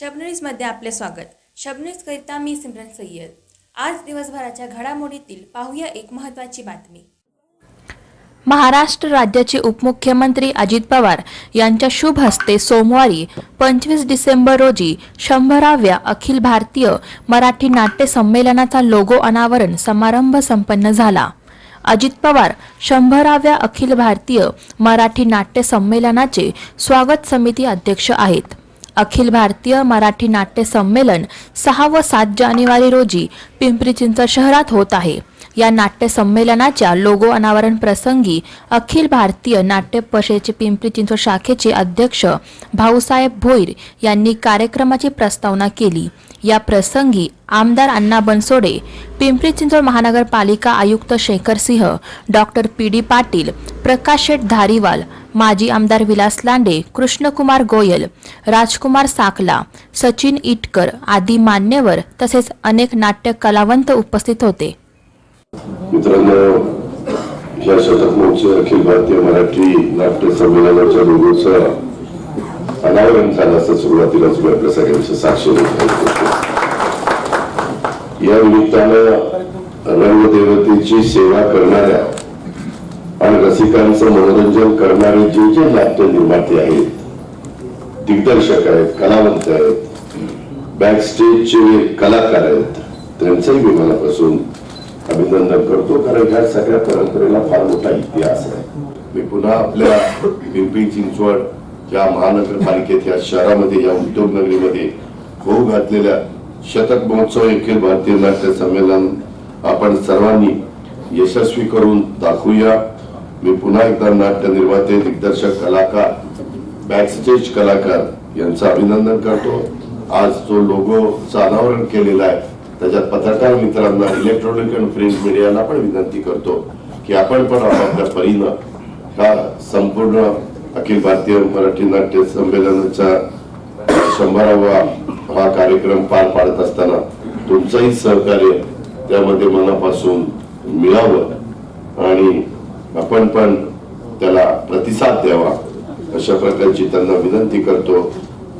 शबनीजमध्ये आपले स्वागत. शबन्यूजकरिता मी सिमरन सय्यद. आज दिवसभराच्या घडामोडीतील पाहूया एक महत्त्वाची बातमी. महाराष्ट्र राज्याचे उपमुख्यमंत्री अजित पवार यांच्या शुभ हस्ते सोमवारी पंचवीस डिसेंबर रोजी शंभराव्या अखिल भारतीय मराठी नाट्य संमेलनाचा लोगो अनावरण समारंभ संपन्न झाला. अजित पवार शंभराव्या अखिल भारतीय मराठी नाट्य संमेलनाचे स्वागत समिती अध्यक्ष आहेत. अखिल भारतीय मराठी नाट्य संमेलन सहा व सात जानेवारी रोजी पिंपरी चिंचवड शहरात होत आहे. या नाट्य संमेलनाच्या लोगो अनावरण प्रसंगी अखिल भारतीय नाट्य परिषदेचे पिंपरी चिंचवड शाखेचे अध्यक्ष भाऊसाहेब भोईर यांनी कार्यक्रमाची प्रस्तावना केली. या प्रसंगी आमदार अण्णा बनसोडे पिंपरी चिंचवड महानगरपालिका आयुक्त Shekhar Singh doctor P D Patil Prakash Sheth Dhariwal माजी आमदार विलास लांडे कृष्णकुमार गोयल राजकुमार साकला सचिन इटकर आदी मान्यवर तसेच अनेक नाट्य कलावंत उपस्थित होते. मित्रांनो या शतकमोचे अखिल भारतीय मराठी नाट्य संमेलनाच्या लोगोचं अनावरण झालं असं सुरुवातीलाच मी आपल्या सगळ्यांच्या साक्षी या निमित्तानं रंगदेवतेची सेवा करणाऱ्या आणि रसिकांचं मनोरंजन करणारे जे जे नाट्य निर्माते आहेत दिग्दर्शक आहेत कलावंत आहेत बॅक स्टेजचे कलाकार आहेत त्यांचंही मी मनापासून अभिनंदन करतो. कारण ह्या सगळ्या परंपरेला फार मोठा इतिहास आहे. मी पुन्हा आपल्या पिंपरी चिंचवड या महानगरपालिकेत या शहरामध्ये या उद्योग नगरीमध्ये होऊ घातलेल्या शतक महोत्सव अखिल भारतीय नाट्य संमेलन आपण सर्वांनी यशस्वी करून दाखवूया. मी पुन्हा एकदा नाट्य निर्माते दिग्दर्शक कलाकार बॅकस्टेज कलाकार यांचं अभिनंदन करतो. आज जो लोगो अनावरण केलेला आहे त्याच्यात पत्रकार मित्रांना इलेक्ट्रॉनिक आणि प्रिंट मीडियाला पण विनंती करतो की आपण पण आपल्या परीनं हा संपूर्ण अखिल भारतीय मराठी नाट्य संमेलनाचा शंभरावा हा कार्यक्रम पार पाडत असताना तुमचंही सहकार्य त्यामध्ये मनापासून मिळावं आणि आपण पण त्याला प्रतिसाद द्यावा. अशा प्रकारची त्यांना विनंती करतो.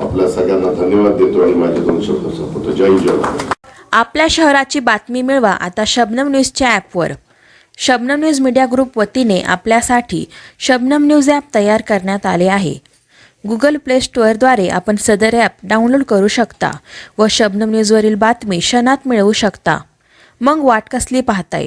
आपल्या सगळ्यांना धन्यवाद देतो आणि माझे दोन शब्द संपवतो. जय जय आपल्या शहराची बातमी मिळवा आता शबनम न्यूजच्या ॲपवर. शबनम न्यूज मीडिया ग्रुप वतीने आपल्यासाठी शबनम न्यूज ॲप तयार करण्यात आले आहे. गुगल प्ले स्टोअरद्वारे आपण सदर ॲप डाउनलोड करू शकता व शबनम न्यूजवरील बातमी क्षणात मिळवू शकता. मग वाट कसली पाहताय?